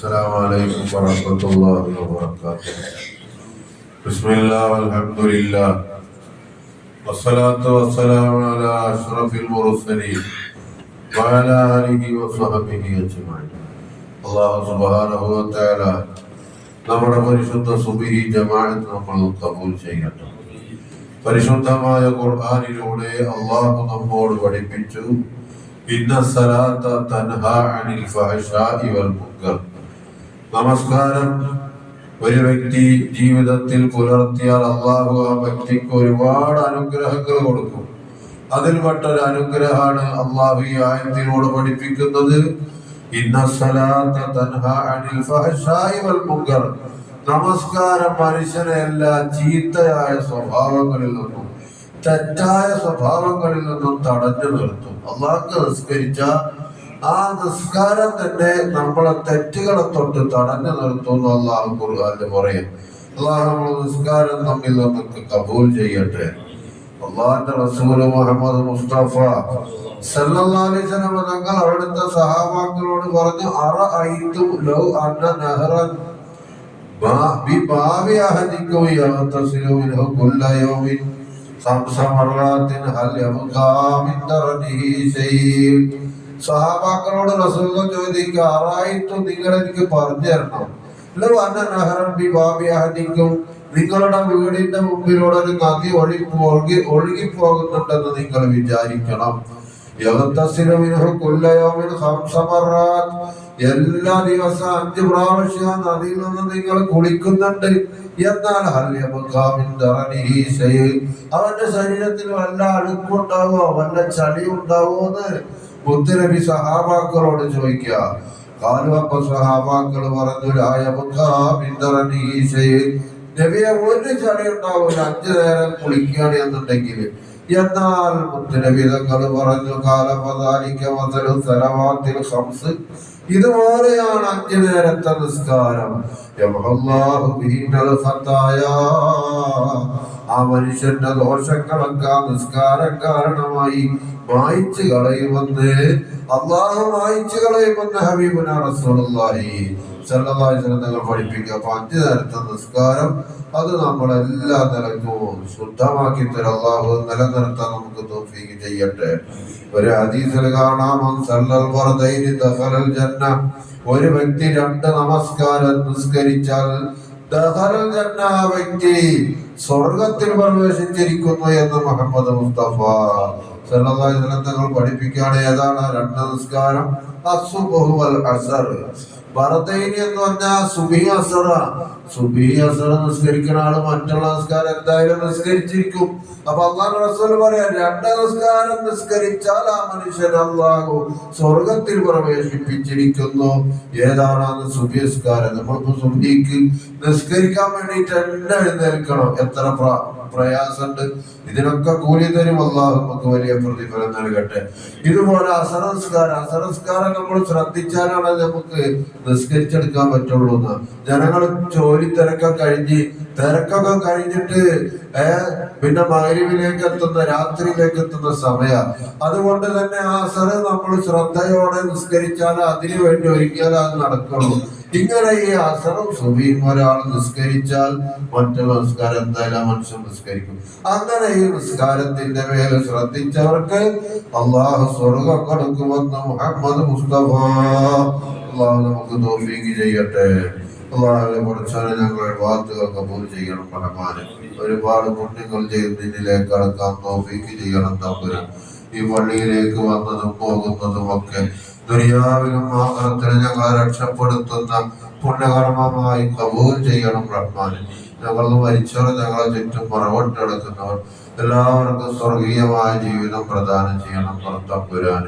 السلام عليكم ورحمة الله وبركاته بسم الله والحمد لله والصلاة والسلام على أشرف المرسلين وعلى آله وصحبه أجمعين الله سبحانه وتعالى നമ്മുടെ പരിശുദ്ധ സുബിഹി ജമാഅത്ത് നമ്മൾ കബൂൽ ചെയ്യട്ടെ പരിശുദ്ധമായ ഖുർആനിലൂടെ അള്ളാഹു നമ്മോട് പഠിപ്പിച്ചു ഇന്ന സലാത്ത തൻഹ അനിൽ ഫഹശാഇ വൽ മുൻകർ നമസ്കാരം. ഒരു വ്യക്തി ജീവിതത്തിൽ പുലർത്തിയാൽ അള്ളാഹു ആ വ്യക്തിക്ക് ഒരുപാട് അനുഗ്രഹങ്ങൾ കൊടുക്കും. അതിൽപ്പെട്ട ഒരു അനുഗ്രഹമാണ് അള്ളാഹു ഈ ആയത്തിനോട് പഠിപ്പിക്കുന്നത്. നമസ്കാരം മനുഷ്യനെ എല്ലാ ചീത്തയായ സ്വഭാവങ്ങളിൽ നിന്നും തെറ്റായ സ്വഭാവങ്ങളിൽ നിന്നും തടഞ്ഞു നിർത്തും. അള്ളാഹ് നിസ്കരിച്ച ആ നിസ്കാരം തന്നെ നമ്മളെ തെറ്റുകളെ തൊട്ട് തടഞ്ഞു നിർത്തുന്നു അള്ളാഹു ഖുർആാനിൽ പറയും അള്ളാഹു നമ്മൾ നിസ്കാരം തമ്മിൽ നമുക്ക് കബൂൽ ചെയ്യട്ടെ അള്ളാഹിന്റെ റസൂല് മുഹമ്മദ് മുസ്തഫ സല്ലല്ലാഹു അലൈഹി വസല്ലം തങ്ങൾ അവിടുത്തെ സഹാബാക്കളോട് പറഞ്ഞു അറ ഐതു ലൗ അന്ന നഹറൻ بباب أحدكم يغتسل منه كل يوم خمس مرات هل يبقى من درنه شيء സഹാബാക്കളോട് റസൂൽ ചോദിക്കുക ആറായിട്ടും നിങ്ങൾ എനിക്ക് പറഞ്ഞു തരണം? നിങ്ങളുടെ വീടിന്റെ മുമ്പിലൂടെ ഒരു നദി ഒഴുകി ഒഴുകി ഒഴുകി പോകുന്നുണ്ടെന്ന് നിങ്ങൾ വിചാരിക്കണം. എല്ലാ ദിവസവും അഞ്ച് പ്രാവശ്യം നദിയിൽ നിന്ന് നിങ്ങൾ കുളിക്കുന്നുണ്ട്. എന്നാൽ അവന്റെ ശരീരത്തിൽ വല്ല അഴുക്കുണ്ടാവോ? വല്ല ചളി ഉണ്ടാവോ എന്ന് മുത്തുനബി സഹാബാക്കളോട് ചോദിക്കുക കാലുവപ്പ സഹാബാക്കൾ പറഞ്ഞു ഒരു ചളി ഉണ്ടാവൂല അഞ്ചു നേരം കുളിക്കുകയാണ് എന്നുണ്ടെങ്കിൽ. എന്നാൽ മുത്തുനബി തങ്ങൾ പറഞ്ഞു കാലപതാലിക്ക സ്ഥലവാത്തിൽ ഇതുപോലെയാണ് അഞ്ചു നേരത്തെ നിസ്കാരം. ആ മനുഷ്യന്റെ ദോഷങ്ങളൊക്കെ നിസ്കാരം കാരണമായി മായിച്ചു കളയുമെന്ന് അള്ളാഹു മായിച്ചു കളയുമെന്ന് ഹബീബുന റസൂലുള്ളാഹി തങ്ങൾ പഠിപ്പിക്കുക. അപ്പൊ അഞ്ചു നേരത്തെ നിസ്കാരം അത് നമ്മളെല്ലാ നിലക്കും ശുദ്ധമാക്കി തരും. അള്ളാഹു നിലനിർത്താൻ നമുക്ക് തോഫീക്ക് ചെയ്യട്ടെ. ഒരു ഹദീസിൽ കാണാം ജന്ന ഒരു വ്യക്തി രണ്ട് നമസ്കാരം നിസ്കരിച്ചാൽ വ്യക്തി സ്വർഗത്തിൽ പ്രവേശിച്ചിരിക്കുന്നു എന്ന് മുഹമ്മദ് മുസ്തഫ. തങ്ങൾ പഠിപ്പിക്കുകയാണ് ഏതാണ്? രണ്ട് നിസ്കാരം അസർ ബറദൈനി എന്ന് പറഞ്ഞാൽ സുബി അസറ സുബി അസറ നിസ്കരിക്കുന്ന ആൾ മറ്റുള്ള നിസ്കാരം എന്തായാലും നിസ്കരിച്ചിരിക്കും അപ്പൊ അള്ളാഹു റസൂൽ പറയാം രണ്ട് നിസ്കാരം നിസ്കരിച്ചാൽ ആ മനുഷ്യൻ അള്ളാഹു സ്വർഗത്തിൽ പ്രവേശിപ്പിച്ചിരിക്കുന്നു. ഏതാണ് സുബി നിസ്കാരം? നമ്മളിപ്പോ സുബിക്ക് നിസ്കരിക്കാൻ വേണ്ടിയിട്ട് എന്നെ എഴുന്നേൽക്കണം. എത്ര പ്ര- പ്രയാസമുണ്ട്. ഇതിനൊക്കെ കൂലി തരും അള്ളാഹു. നമുക്ക് വലിയ പ്രതിഫലം നൽകട്ടെ. ഇതുപോലെ അസനസ്കാരം അസനസ്കാരം നമ്മൾ ശ്രദ്ധിച്ചാലാണ് നമുക്ക് നിസ്കരിച്ചെടുക്കാൻ പറ്റുള്ളൂ ജനങ്ങൾ ജോലി തിരക്കൊക്കെ കഴിഞ്ഞ് തിരക്കൊക്കെ കഴിഞ്ഞിട്ട് ഏർ പിന്നെ മകരിവിലേക്ക് എത്തുന്ന രാത്രിയിലേക്ക് എത്തുന്ന സമയ. അതുകൊണ്ട് തന്നെ ആ അസറ് നമ്മൾ ശ്രദ്ധയോടെ നിസ്കരിച്ചാൽ അതിനു വേണ്ടി ഒരിക്കലും അത് നടക്കുള്ളൂ. ഇങ്ങനെ ഈ അസറും സുബിയും ഒരാൾ നിസ്കരിച്ചാൽ മറ്റുള്ള നിസ്കാരം എന്തായാലും മനുഷ്യൻ നിസ്കരിക്കും. അങ്ങനെ ഈ നിസ്കാരത്തിന്റെ മേലെ ശ്രദ്ധിച്ചവർക്ക് അള്ളാഹു സ്വർഗം കൊടുക്കുമെന്ന് മുഹമ്മദ് മുസ്തഫ. അള്ളാഹു നമുക്ക് തോഫീക്ക് ചെയ്യട്ടെ. അള്ളാഹുവിനെ പഠിച്ചാൽ ഞങ്ങൾ വാർത്തകൾ കബൂൽ ചെയ്യണം പണമാന് ഒരുപാട് പുണ്യങ്ങൾ ചെയ്ത് നിന്നിലേക്ക് കടക്കാൻ തോഫീക്ക് ചെയ്യണം തമ്പുരാൻ. ഈ പള്ളിയിലേക്ക് വന്നതും പോകുന്നതും ഒക്കെ ദുനിയാവിലും ആഹ്റത്തിലും ഞങ്ങളെ രക്ഷപ്പെടുത്തുന്ന പുണ്യകർമ്മമായി കബൂൽ ചെയ്യണം റഹ്മാനെ. ഞങ്ങൾ മരിച്ചവർ ഞങ്ങളെ ചുറ്റും മറവട്ടെടുക്കുന്നവർ എല്ലാവർക്കും സ്വർഗീയമായ ജീവിതം പ്രദാനം ചെയ്യണം പുറത്തമ്പുരാൻ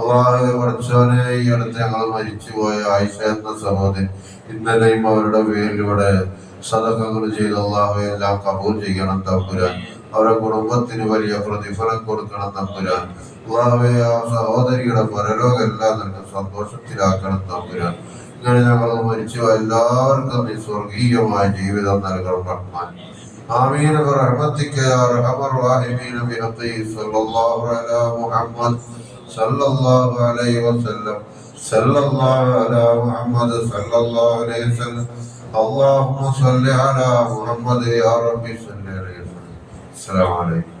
അള്ളാഹു പഠിച്ചവനെ ഈ അടുത്ത് ഞങ്ങൾ മരിച്ചുപോയ ആയിഷ എന്ന സഹോദരൻ ഇന്നലെയും അവരുടെ പേരിലൂടെ സദക്കങ്ങൾ ചെയ്ത് അള്ളാഹു എല്ലാം കബൂൽ ചെയ്യണം തമ്പുരാൻ. അവരുടെ കുടുംബത്തിന് വലിയ പ്രതിഫലം കൊടുക്കണം തമ്പുരാൻ അള്ളാഹുവെ ആ സഹോദരിയുടെ പരലോകം എല്ലാം നിനക്ക് സന്തോഷത്തിലാക്കണം തമ്പുരാൻ ഇങ്ങനെ ഞങ്ങൾ മരിച്ചു എല്ലാവർക്കും നീ സ്വർഗീയമായ ജീവിതം നൽകണം റഹ്മാൻ آمين برحمتك يا أرحم الراحمين بحقه صلى الله على محمد صلى الله عليه وسلم صلى الله على محمد صلى الله عليه وسلم اللهم صل على محمد يا ربي صل عليه আসসালামু আলাইকুম।